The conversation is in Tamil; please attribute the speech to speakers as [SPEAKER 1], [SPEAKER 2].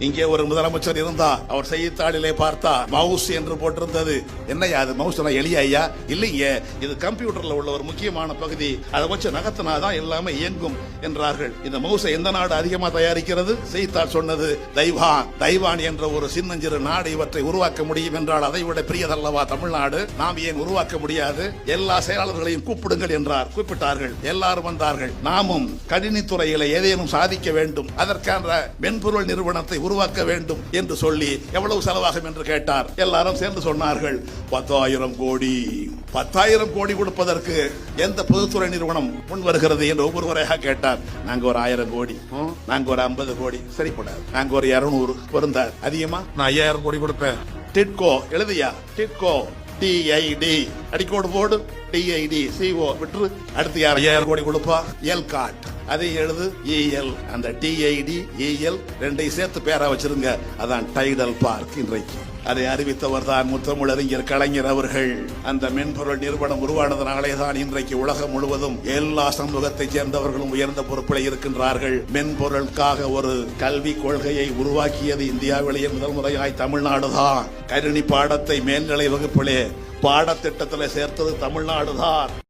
[SPEAKER 1] இங்கே ஒரு முதலமைச்சர் இருந்தா அவர் செய்தித்தாளிலே பார்த்தா மவுஸ் என்று போட்டிருந்தது. என்னையா அது? மவுஸ் எளிய ஐயா? இல்லைங்க. இது கம்ப்யூட்டர்ல உள்ள ஒரு முக்கியமான பகுதி. அதை வச்சு நகர்த்தினாதான் எல்லாமே இயங்கும் என்றார்கள். இந்த மவுஸை எந்த நாடு அதிகமா தயாரிக்கிறது? செய்தித்தாள் சொன்னது தைவான். தைவான் என்ற ஒரு சின்னஞ்சிறு நாடு இவற்றை உருவாக்க முடியும் என்றால் அதை விட பெரியதல்லவா தமிழ்நாடு? நாம் ஏன் உருவாக்க முடியாது? எல்லா செயலாளர்களையும் கூப்பிடுங்கள் என்றார். கூப்பிட்டார்கள். எல்லாரும் வந்தார்கள். நாமும் கணினித்துறையில ஏதேனும் சாதிக்க வேண்டும். அதற்கான மென்பொருள் நிறுவனத்தை உருவாக்க வேண்டும் என்று சொல்லி எவ்வளவு செலவாகும் என்று கேட்டார். எல்லாரும் சேர்ந்து சொன்னார்கள் பத்தாயிரம் கோடி. பத்தாயிரம் கோடி கொடுப்பதற்கு எந்த பொதுத்துறை நிறுவனம் முன் வருகிறது என்று ஒவ்வொருவரையாக கேட்டார். நாங்க ஒரு ஆயிரம் கோடி நாங்க ஒரு ஐம்பது கோடி. சரிப்படாது நாங்க ஒரு இருநூறு பொருந்தார் அதிகமா? நான் ஐயாயிரம் கோடி கொடுப்பேன். டிட்கோ எழுதியா? டிட்கோ டிஐடி அடிக்கோடு போடு. டிஐடி சிஓ விட்டுரு. அடுத்து யார் ஐயாயிரம் கோடி கொடுப்பா? எல் காட் அதை எழுது இஎல் அந்த டிஐடி இஎல் ரெண்டையும் சேர்த்து பேரா வச்சிருங்க. அதான் டைடல் பார்க் இன்றைக்கு. அதை அறிவித்தவர் தான் முத்தமிழறிஞர் கலைஞர் அவர்கள். அந்த மென்பொருள் நிறுவனம் உருவானதனாலே தான் இன்றைக்கு உலகம் முழுவதும் எல்லா சமூகத்தைச் சேர்ந்தவர்களும் உயர்ந்த பொறுப்பில் இருக்கின்றார்கள். மென்பொருளுக்காக ஒரு கல்வி கொள்கையை உருவாக்கியது இந்தியாவிலேயே முதல் முறையாய் தமிழ்நாடு தான் கணினி பாடத்தை மேல்நிலை வகுப்பிலே பாடத்திட்டத்தில் சேர்த்தது தமிழ்நாடு தான்